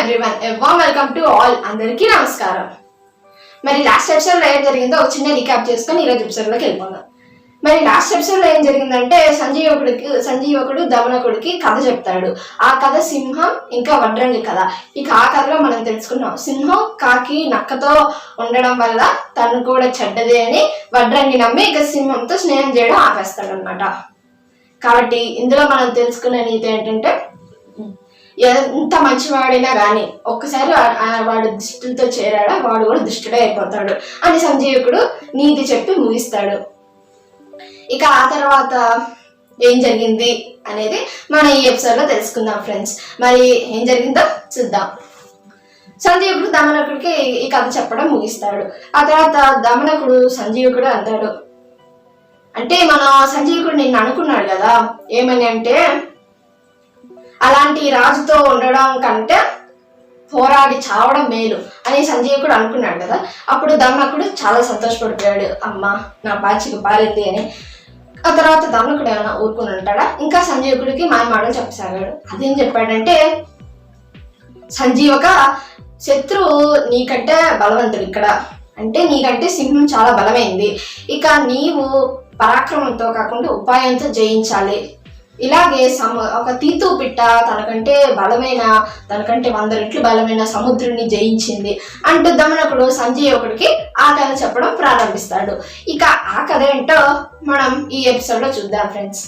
Everyone ఎవ్వా welcome to all అందరికీ నమస్కారం. మరి లాస్ట్ ఎపిసోడ్లో ఏం జరిగిందో ఒక చిన్న రికాప్ చేసుకొని ఈరోజు ఎపిసోడ్లోకి వెళ్ళిపోదాం. మరి లాస్ట్ ఎపిసోడ్లో ఏం జరిగిందంటే సంజీవకుడికి సంజీవకుడు దమనకుడికి కథ చెప్తాడు. ఆ కథ సింహం ఇంకా వడ్రంగి కథ. ఇక ఆ కథలో మనం తెలుసుకున్నాం. సింహం కాకి నక్కతో ఉండడం వల్ల తను కూడా చెడ్డదే అని వడ్రంగి నమ్మి ఇక సింహంతో స్నేహం చేయడం ఆపేస్తాడనమాట కాబట్టి ఇందులో మనం తెలుసుకునే నీతి ఏంటంటే ఎంత మంచివాడైనా కానీ ఒక్కసారి వాడు దుష్టులతో చేరాడా? వాడు కూడా దుష్టుడే అయిపోతాడు అని సంజీవకుడు నీతి చెప్పి ముగిస్తాడు. ఇక ఆ తర్వాత ఏం జరిగింది అనేది మనం ఈ ఎపిసోడ్లో తెలుసుకుందాం ఫ్రెండ్స్ మరి ఏం జరిగిందో చూద్దాం. సంజీవకుడు దమనకుడికి ఈ కథ చెప్పడం ముగిస్తాడు. ఆ తర్వాత దమనకుడు సంజీవకుడు అంటాడు. అంటే మన సంజీవకుడు నిన్ను అనుకున్నాడు కదా? ఏమని అంటే అలాంటి రాజుతో ఉండడం కంటే పోరాడి చావడం మేలు అని సంజీవకుడు అనుకున్నాడు కదా. అప్పుడు దమనకుడు చాలా సంతోషపడిపోయాడు. అమ్మ నా పాచికి పారింది అని. ఆ తర్వాత దమనకుడు ఏమైనా ఊరుకుని ఉంటాడా? ఇంకా సంజీవకుడికి మాయ చెప్పసాగాడు. అదేం చెప్పాడంటే సంజీవక శత్రువు నీకంటే బలవంతుడు ఇక్కడ. అంటే నీకంటే సింహం చాలా బలమైంది. ఇక నీవు పరాక్రమంతో కాకుండా ఉపాయంతో జయించాలి. ఇలాగే సమ ఒక తీతు పిట్ట తనకంటే బలమైన తనకంటే వంద రెట్లు బలమైన సముద్రుని జయించింది. అంటూ దమనకుడు సంజీవకుడికి ఆ కథ చెప్పడం ప్రారంభిస్తాడు. ఇక ఆ కథ ఏంటో మనం ఈ ఎపిసోడ్లో చూద్దాం ఫ్రెండ్స్.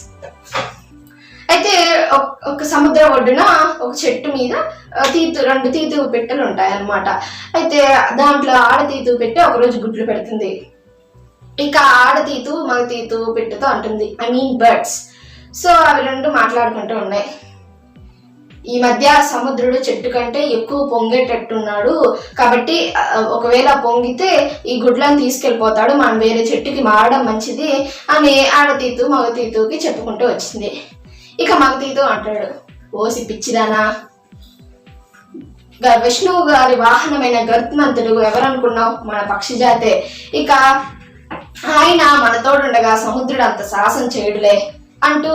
అయితే ఒక- ఒక సముద్ర ఒడ్డున ఒక చెట్టు మీద తీతు రెండు తీతు పెట్టెలు ఉంటాయి అన్నమాట అయితే దాంట్లో ఆడతీతు పెట్టె ఒకరోజు గుడ్లు పెడుతుంది. ఇక ఆడతీతు మగ తీతు పెట్టెతో అంటుంది. I mean birds. సో అవి రెండు మాట్లాడుకుంటూ ఉన్నాయి. ఈ మధ్య సముద్రుడు చెట్టు కంటే ఎక్కువ పొంగేటట్టున్నాడు. కాబట్టి ఒకవేళ పొంగితే ఈ గుడ్లను తీసుకెళ్ళిపోతాడు. మనం వేరే చెట్టుకి మారడం మంచిది అని ఆడతీతు మగతీతుకి చెప్పుకుంటూ వచ్చింది. ఇక మగతీతు అంటాడు ఓసి పిచ్చిదానా! గ- విష్ణువు గారి వాహనమైన గరుత్మంతుడు ఎవరనుకున్నావు? మన పక్షి జాతే. ఇక ఆయన మన తోడుండగా సముద్రుడు అంత సాహసం చేయడులే. అంటూ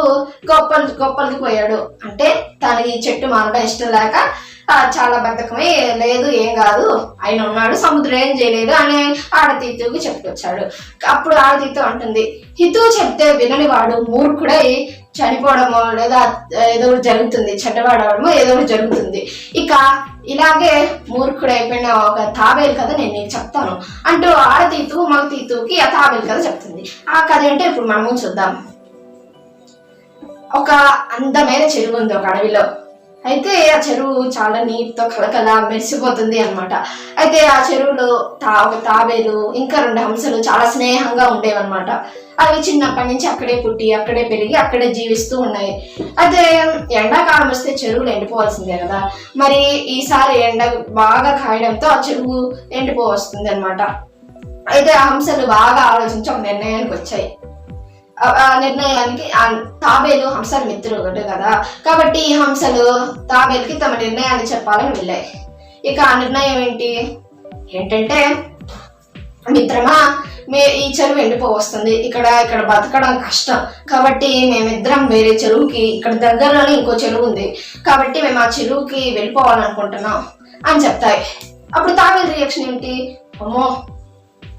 గొప్పలు గొప్పలకి పోయాడు. అంటే తనకి చెట్టు మానడం ఇష్టం లేక చాలా బద్ధకమే లేదు ఏం కాదు ఆయన ఉన్నాడు సముద్రం ఏం చేయలేదు అని ఆడతీతుకి చెప్పుకొచ్చాడు. అప్పుడు ఆడతీతు అంటుంది హితు చెప్తే వినని వాడు మూర్ఖుడై చనిపోవడమో లేదా ఏదో ఒకటి జరుగుతుంది చెడ్డవాడవడమో ఏదో ఒకటి జరుగుతుంది. ఇక ఇలాగే మూర్ఖుడైపోయిన ఒక తాబేలు కథ నేను నీకు చెప్తాను అంటూ ఆడతీతు మగ తీతుకి ఆ తాబేలు కథ చెప్తుంది. ఆ కథ ఏంటో ఇప్పుడు మనము చూద్దాం. ఒక అందమైన చెరువు ఉంది ఒక అడవిలో. అయితే ఆ చెరువు చాలా నీటితో కలకల మెరిసిపోతుంది అన్నమాట. అయితే ఆ చెరువులో తా ఒక తాబేలు ఇంకా రెండు హంసలు చాలా స్నేహంగా ఉండేవన్నమాట. అవి చిన్నప్పటి నుంచి అక్కడే పుట్టి అక్కడే పెరిగి అక్కడే జీవిస్తూ ఉన్నాయి. అయితే ఎండాకాలం వస్తే చెరువులు ఎండిపోవాల్సిందే కదా. మరి ఈసారి ఎండ బాగా కాయడంతో ఆ చెరువు ఎండిపోవస్తుంది అనమాట అయితే ఆ హంసలు బాగా ఆలోచించి ఒక నిర్ణయానికి వచ్చాయి. నిర్ణయానికి తాబేలు హంసల మిత్రుడు కదా. కాబట్టి హంసలు తాబేలుకి తమ నిర్ణయాన్ని చెప్పాలని వెళ్ళాయి. ఇక ఆ నిర్ణయం ఏంటి? ఏంటంటే మిత్రమా మే ఈ చెరువు ఎండిపోవస్తుంది. ఇక్కడ ఇక్కడ బతకడం కష్టం. కాబట్టి మేమిద్దరం వేరే చెరువుకి ఇక్కడ దగ్గరలోనే ఇంకో చెరువు ఉంది. కాబట్టి మేము ఆ చెరువుకి వెళ్ళిపోవాలనుకుంటున్నాం అని చెప్తాయి. అప్పుడు తాబేలు రియాక్షన్ ఏంటి? అమ్మో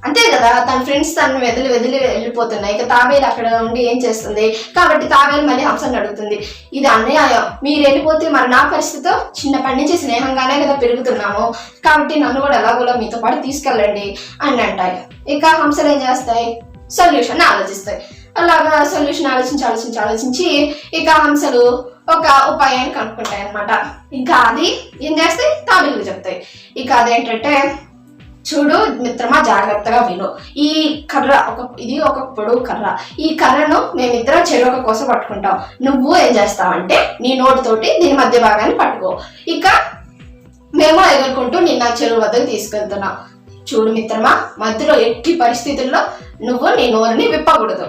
అంతే కదా తన ఫ్రెండ్స్ తను వెదిలి వెదిలి వెళ్ళిపోతున్నాయి. ఇక తాబేలు అక్కడ ఉండి ఏం చేస్తుంది? కాబట్టి తాబేలు మళ్ళీ హంసని అడుగుతుంది. ఇది అన్యాయం. మీరు వెళ్ళిపోతే మరి నా పరిస్థితితో చిన్నప్పటి నుంచి స్నేహంగానే కదా పెరుగుతున్నాము. కాబట్టి నన్ను కూడా ఎలాగోలా మీతో పాటు తీసుకెళ్ళండి అని అంటాయి. ఇక హంసలు ఏం చేస్తాయి? సొల్యూషన్ ఆలోచిస్తాయి. అలాగా సొల్యూషన్ ఆలోచించి ఆలోచించి ఆలోచించి ఇక హంసలు ఒక ఉపాయాన్ని కనుక్కుంటాయి అనమాట ఇంకా అది ఏం చేస్తాయి? తాబేలు చెప్తాయి. ఇక అదేంటంటే చూడు మిత్రమా జాగ్రత్తగా విను. ఈ కర్ర ఒక ఇది ఒక పొడుగు కర్ర. ఈ కర్రను మేమిద్దరం చెరువు కోసం పట్టుకుంటాం. నువ్వు ఏం చేస్తావంటే నీ నోటితోటి దీని మధ్య భాగాన్ని పట్టుకో. ఇక మేము ఎగురుకుంటూ నిన్న చెరువు వద్దకు తీసుకెళ్తున్నాం. చూడు మిత్రమా మధ్యలో ఎట్టి పరిస్థితుల్లో నువ్వు నీ నోరుని విప్పకూడదు.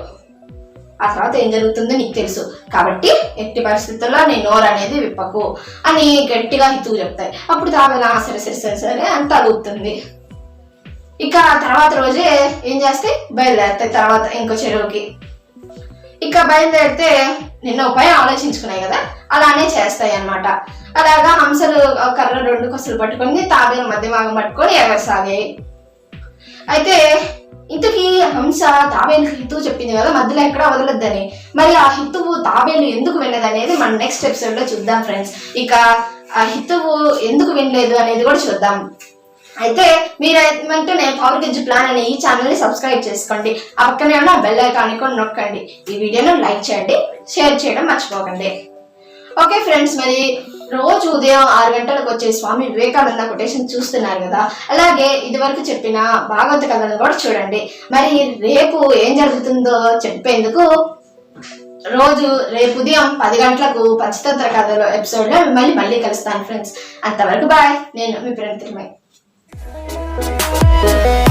ఆ తర్వాత ఏం జరుగుతుందో నీకు తెలుసు. కాబట్టి ఎట్టి పరిస్థితుల్లో నీ నోరు అనేది విప్పకు. అని గట్టిగా హితువు చెప్తాయి. అప్పుడు తాగలా సరే సరే సరే సరే అంత అడుగుతుంది. ఇక తర్వాత రోజే ఏం చేస్తే బయలుదేరుతాయి తర్వాత ఇంకో చెరువుకి. ఇక బయలుదేరితే నిన్న ఉపాయం ఆలోచించుకున్నాయి కదా అలానే చేస్తాయి అన్నమాట అలాగా హంసలు కర్ర రెండు కొసలు పట్టుకొని తాబేలు మధ్య భాగం పట్టుకొని ఎగరసాగాయి. అయితే ఇంతకీ హంస తాబేలుకి హితువు చెప్పింది కదా మధ్యలో ఎక్కడ వదలొద్దని. మరి ఆ హితువు తాబేలు ఎందుకు వినలేదు అనేది మనం నెక్స్ట్ ఎపిసోడ్లో చూద్దాం ఫ్రెండ్స్ ఇక ఆ హితువు ఎందుకు వినలేదు అనేది కూడా చూద్దాం. అయితే మీరు ఏమంటే నేను పవర్ గిజ్ ప్లాన్ అనే ఈ ఛానల్ని సబ్స్క్రైబ్ చేసుకోండి. ఆ పక్కనే ఉన్న బెల్ ఐకాన్ కూడా నొక్కండి. ఈ వీడియోను లైక్ చేయండి షేర్ చేయడం మర్చిపోకండి. ఓకే ఫ్రెండ్స్ మరి రోజు ఉదయం ఆరు గంటలకు వచ్చే స్వామి వివేకానంద కొటేషన్ చూస్తున్నారు కదా. అలాగే ఇదివరకు చెప్పిన భాగవత కథను కూడా చూడండి. మరి రేపు ఏం జరుగుతుందో చెప్పేందుకు రోజు రేపు ఉదయం పది గంటలకు పంచతంత్ర కథలో ఎపిసోడ్లో మిమ్మల్ని మళ్ళీ కలుస్తాను ఫ్రెండ్స్ అంతవరకు బాయ్ నేను మీ ప్రేమ తిరుమై. Thank.